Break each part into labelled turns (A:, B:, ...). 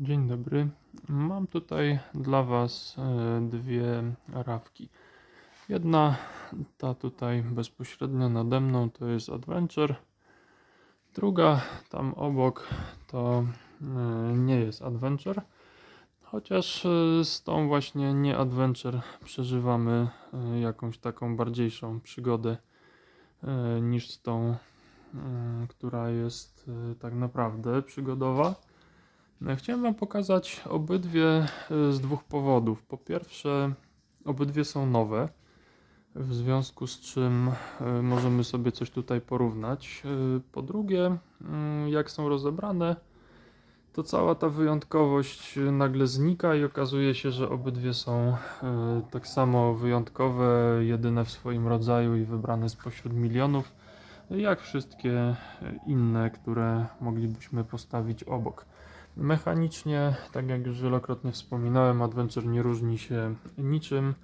A: Dzień dobry. Mam tutaj dla Was e, dwie rawki. Jedna, ta tutaj bezpośrednio nade mną, to jest Adventure. Druga, tam obok, to e, nie jest Adventure. Chociaż e, z tą właśnie nie Adventure przeżywamy jakąś taką bardziejszą przygodę niż z tą, która jest tak naprawdę przygodowa. No, Chciałem Wam pokazać obydwie e, z dwóch powodów. Po pierwsze, obydwie są nowe, w związku z czym e, możemy sobie coś tutaj porównać. E, Po drugie, jak są rozebrane, to cała ta wyjątkowość nagle znika i okazuje się, że obydwie są tak samo wyjątkowe, jedyne w swoim rodzaju i wybrane spośród milionów, jak wszystkie inne, które moglibyśmy postawić obok. Mechanicznie, tak jak już wielokrotnie wspominałem, Adventure nie różni się niczym.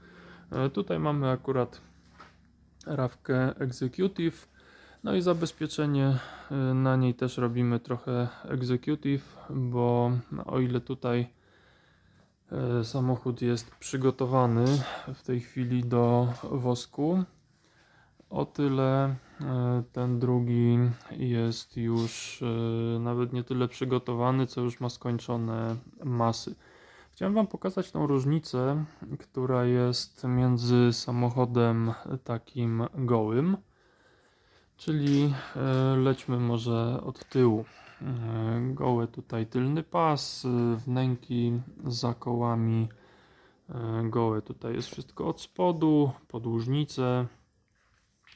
A: E, Tutaj mamy akurat rawkę Executive, no i zabezpieczenie e, na niej też robimy trochę Executive, bo no, o ile tutaj e, samochód jest przygotowany w tej chwili do wosku, o tyle ten drugi jest już e, nawet nie tyle przygotowany, co już ma skończone masy. Chciałem Wam pokazać tą różnicę, która jest między samochodem takim gołym, czyli e, lećmy może od tyłu. E, Gołe tutaj tylny pas, e, wnęki za kołami, e, gołe tutaj jest wszystko od spodu, podłużnice,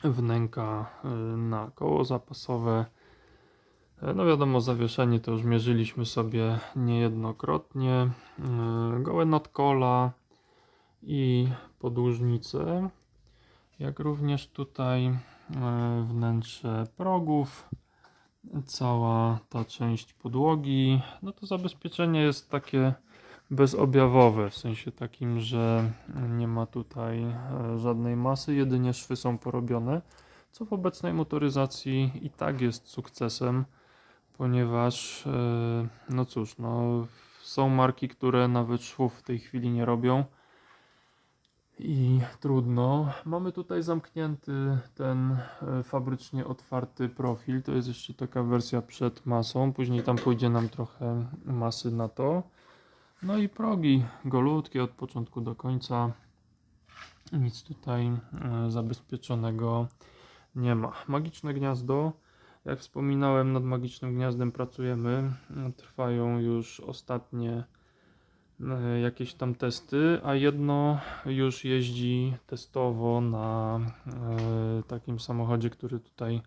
A: wnęka y, na koło zapasowe. E, No wiadomo, zawieszenie to już mierzyliśmy sobie niejednokrotnie. Y, Gołe nadkola i podłużnice, jak również tutaj y, wnętrze progów, cała ta część podłogi. No to zabezpieczenie jest takie bezobjawowe, w sensie takim, że nie ma tutaj e, żadnej masy, jedynie szwy są porobione, co w obecnej motoryzacji i tak jest sukcesem, ponieważ e, no cóż, no są marki, które nawet szwów w tej chwili nie robią i trudno. Mamy tutaj zamknięty ten e, fabrycznie otwarty profil, to jest jeszcze taka wersja przed masą, później tam pójdzie nam trochę masy na to. No i progi golutkie od początku do końca. Nic tutaj e, zabezpieczonego nie ma. Magiczne gniazdo. Jak wspominałem, nad magicznym gniazdem pracujemy. Trwają już ostatnie e, jakieś tam testy, a jedno już jeździ testowo na e, takim samochodzie, który tutaj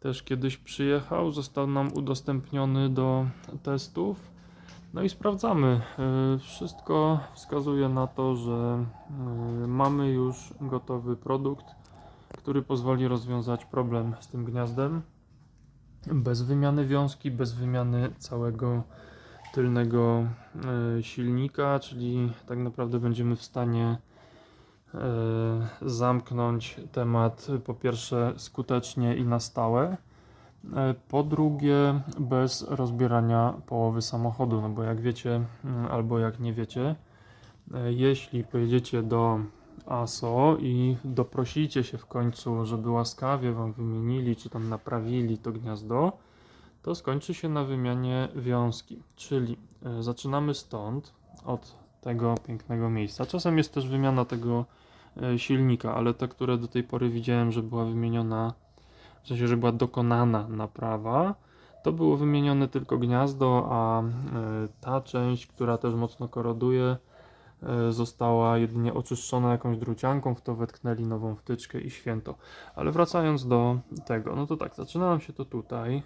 A: też kiedyś przyjechał. Został nam udostępniony do testów. No i sprawdzamy. Y, Wszystko wskazuje na to, że y, mamy już gotowy produkt, który pozwoli rozwiązać problem z tym gniazdem. Bez wymiany wiązki, bez wymiany całego tylnego y, silnika, czyli tak naprawdę będziemy w stanie zamknąć temat po pierwsze skutecznie i na stałe. E, Po drugie, bez rozbierania połowy samochodu, no bo jak wiecie, mm, albo jak nie wiecie, e, jeśli pojedziecie do ASO i doprosicie się w końcu, żeby łaskawie Wam wymienili, czy tam naprawili to gniazdo, to skończy się na wymianie wiązki. Czyli e, zaczynamy stąd, od tego pięknego miejsca. Czasem jest też wymiana tego silnika, ale te, które do tej pory widziałem, że była wymieniona w sensie, że była dokonana naprawa, to było wymienione tylko gniazdo, a e, ta część, która też mocno koroduje, e, została jedynie oczyszczona jakąś drucianką, w to wetknęli nową wtyczkę i święto. Ale wracając do tego, no to tak, zaczyna nam się to tutaj.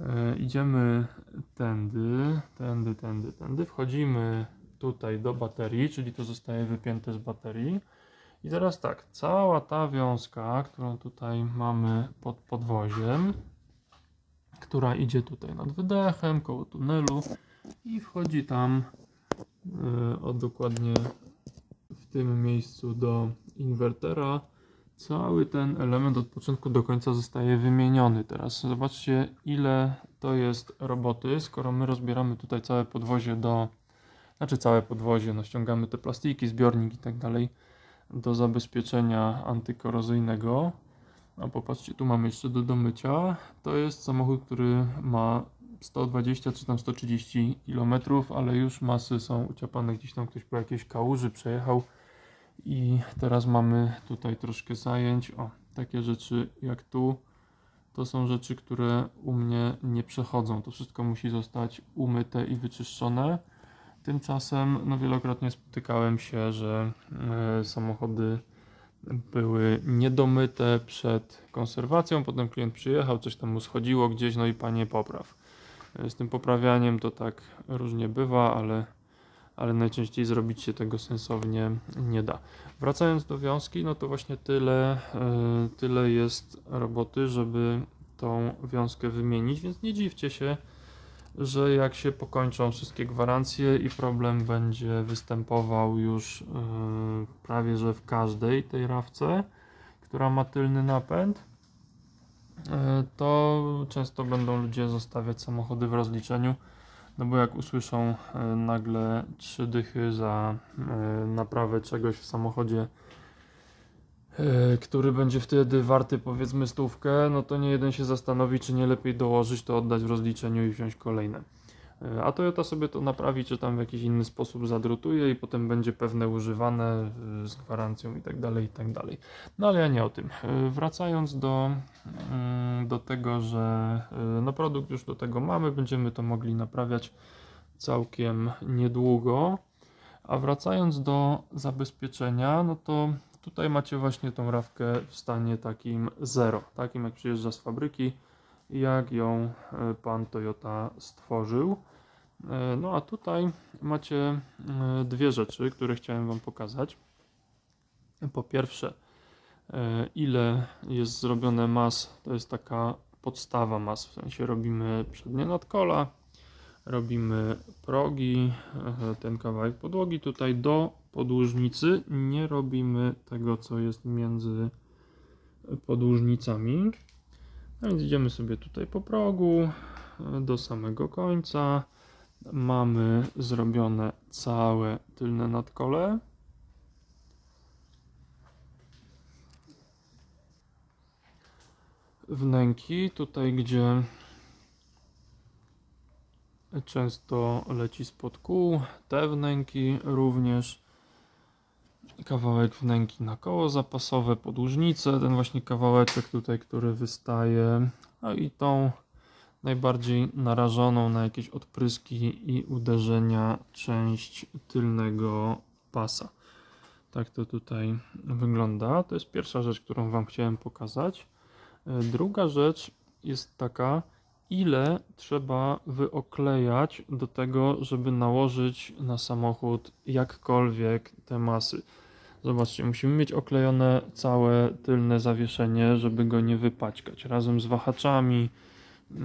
A: E, Idziemy tędy, tędy, tędy, tędy. Wchodzimy tutaj do baterii, czyli to zostaje wypięte z baterii. I teraz tak, cała ta wiązka, którą tutaj mamy pod podwoziem, która idzie tutaj nad wydechem, koło tunelu i wchodzi tam yy, dokładnie w tym miejscu do inwertera. Cały ten element od początku do końca zostaje wymieniony. Teraz zobaczcie, ile to to jest roboty. Skoro my rozbieramy tutaj całe podwozie do, znaczy całe podwozie, no ściągamy te plastiki, zbiornik i tak dalej do zabezpieczenia antykorozyjnego. A popatrzcie, tu mamy jeszcze do domycia. To jest samochód, który ma 120 czy tam 130 km, ale już masy są uciapane gdzieś tam ktoś po jakiejś kałuży przejechał i teraz mamy tutaj troszkę zajęć. O, takie rzeczy jak tu, to są rzeczy, które u mnie nie przechodzą. To wszystko musi zostać umyte i wyczyszczone. Tymczasem no, wielokrotnie spotykałem się, że e, samochody były niedomyte przed konserwacją, potem klient przyjechał, coś tam mu schodziło gdzieś, no i panie popraw. E, Z tym poprawianiem to tak różnie bywa, ale, ale najczęściej zrobić się tego sensownie nie da. Wracając do wiązki, no to właśnie tyle, e, tyle jest roboty, żeby tą wiązkę wymienić, więc nie dziwcie się, że jak się pokończą wszystkie gwarancje i problem będzie występował już yy, prawie że w każdej tej rawce, która ma tylny napęd, yy, to często będą ludzie zostawiać samochody w rozliczeniu, no bo jak usłyszą yy, nagle trzy dychy za yy, naprawę czegoś w samochodzie, który będzie wtedy warty powiedzmy stówkę, no to nie jeden się zastanowi, czy nie lepiej dołożyć to, oddać w rozliczeniu i wziąć kolejne. Yy, A Toyota sobie to naprawi, czy tam w jakiś inny sposób zadrutuje i potem będzie pewne używane yy, z gwarancją i tak dalej, i tak dalej. No ale ja nie o tym. Wracając do, mm, do tego, że no produkt już do tego mamy, będziemy to mogli naprawiać całkiem niedługo. A wracając do zabezpieczenia, no to tutaj macie właśnie tą rawkę w stanie takim zero, takim jak przyjeżdża z fabryki, jak ją e, pan Toyota stworzył. E, No a tutaj macie e, dwie rzeczy, które chciałem wam pokazać. Po pierwsze, ile jest zrobione mas, to jest taka podstawa mas, w sensie robimy przednie nadkola, robimy progi, ten kawałek podłogi tutaj do podłużnicy. Nie robimy tego, co jest między podłużnicami. A więc idziemy sobie tutaj po progu e, do samego końca. Mamy zrobione całe tylne nadkole. Wnęki, tutaj gdzie często leci spod kół, te wnęki również kawałek wnęki na koło zapasowe, podłużnice, ten właśnie kawałeczek tutaj, który wystaje, no i tą najbardziej narażoną na jakieś odpryski i uderzenia część tylnego pasa. Tak to tutaj wygląda. To jest pierwsza rzecz, którą Wam chciałem pokazać. E, Druga rzecz jest taka, ile trzeba wyoklejać do tego, żeby nałożyć na samochód jakkolwiek te masy. Zobaczcie, musimy mieć oklejone całe tylne zawieszenie, żeby go nie wypaćkać. Razem z wahaczami,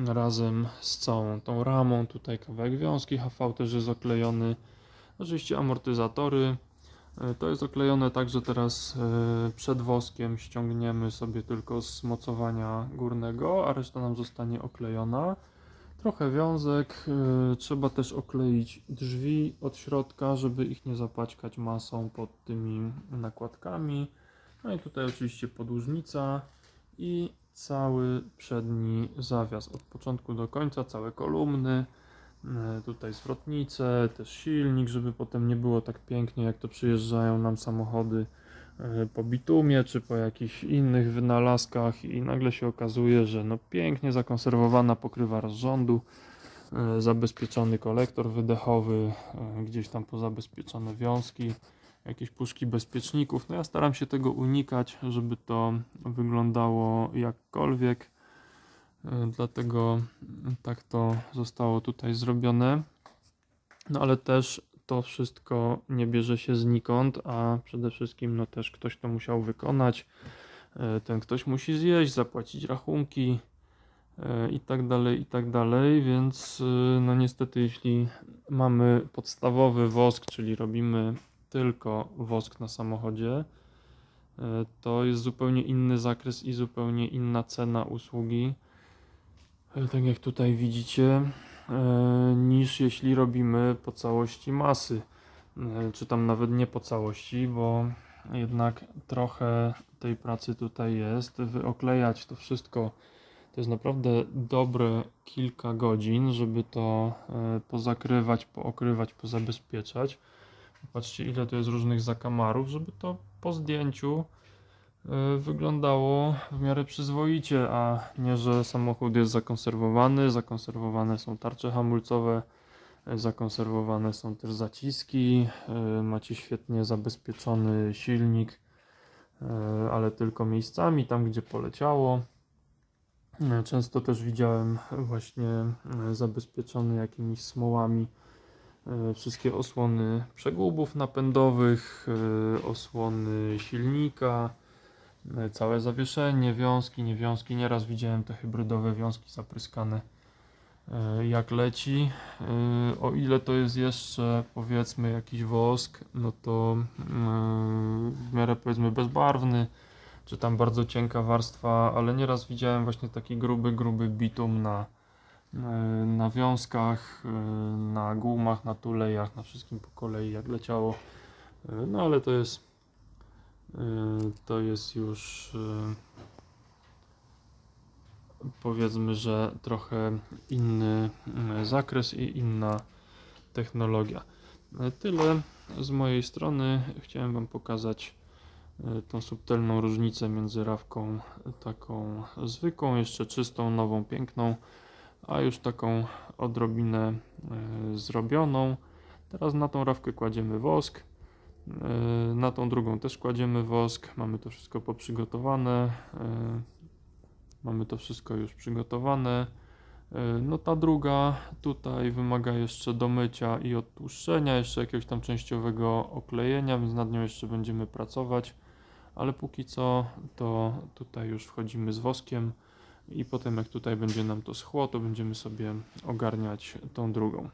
A: razem z całą tą ramą. Tutaj kawałek wiązki HV też jest oklejony. Oczywiście amortyzatory. E, To jest oklejone tak, że teraz e, przed woskiem ściągniemy sobie tylko z mocowania górnego, a reszta nam zostanie oklejona. Trochę wiązek. e, Trzeba też okleić drzwi od środka, żeby ich nie zapaćkać masą pod tymi nakładkami. No i tutaj oczywiście podłużnica i cały przedni zawias od początku do końca, całe kolumny. E, Tutaj zwrotnice, też silnik, żeby potem nie było tak pięknie, jak to przyjeżdżają nam samochody e, po bitumie czy po jakichś innych wynalazkach i nagle się okazuje, że no pięknie zakonserwowana pokrywa rozrządu, e, zabezpieczony kolektor wydechowy, gdzieś tam pozabezpieczone wiązki, jakieś puszki bezpieczników. No ja staram się tego unikać, żeby to wyglądało jakkolwiek. E, Dlatego tak to zostało tutaj zrobione. No ale też to wszystko nie bierze się znikąd, a przede wszystkim no też ktoś to musiał wykonać. E, Ten ktoś musi zjeść, zapłacić rachunki e, i tak dalej, i tak dalej, więc no niestety jeśli mamy podstawowy wosk, czyli robimy tylko wosk na samochodzie, to jest zupełnie inny zakres i zupełnie inna cena usługi tak jak tutaj widzicie, e, niż jeśli robimy po całości masy, E, czy tam nawet nie po całości, bo jednak trochę tej pracy tutaj jest. Wyoklejać to wszystko to jest naprawdę dobre kilka godzin, żeby to e, pozakrywać, pookrywać, pozabezpieczać. Patrzcie, ile tu jest różnych zakamarów, żeby to po zdjęciu e, wyglądało w miarę przyzwoicie, a nie, że samochód jest zakonserwowany. Zakonserwowane są tarcze hamulcowe, e, zakonserwowane są też zaciski. e, Macie świetnie zabezpieczony silnik, e, ale tylko miejscami, tam gdzie poleciało. E, Często też widziałem właśnie e, zabezpieczony jakimiś smołami e, wszystkie osłony przegubów napędowych, e, osłony silnika, e, całe zawieszenie, wiązki, niewiązki. Nieraz widziałem te hybrydowe wiązki zapryskane e, jak leci. E, O ile to jest jeszcze powiedzmy jakiś wosk, no to w miarę powiedzmy bezbarwny, czy tam bardzo cienka warstwa, ale nieraz widziałem właśnie taki gruby, gruby bitum na, na wiązkach, na gumach, na tulejach, na wszystkim po kolei jak leciało. No ale to jest to jest już e, powiedzmy, że trochę inny e, zakres i inna technologia. E, Tyle z mojej strony. Chciałem Wam pokazać e, tą subtelną różnicę między rawką taką zwykłą, jeszcze czystą, nową, piękną, a już taką odrobinę e, zrobioną. Teraz na tą rawkę kładziemy wosk, e, na tą drugą też kładziemy wosk. Mamy to wszystko poprzygotowane. e, Mamy to wszystko już przygotowane. E, No ta druga tutaj wymaga jeszcze domycia i odtłuszczenia, jeszcze jakiegoś tam częściowego oklejenia, więc nad nią jeszcze będziemy pracować. Ale póki co to tutaj już wchodzimy z woskiem i potem jak tutaj będzie nam to schło, to będziemy sobie ogarniać tą drugą.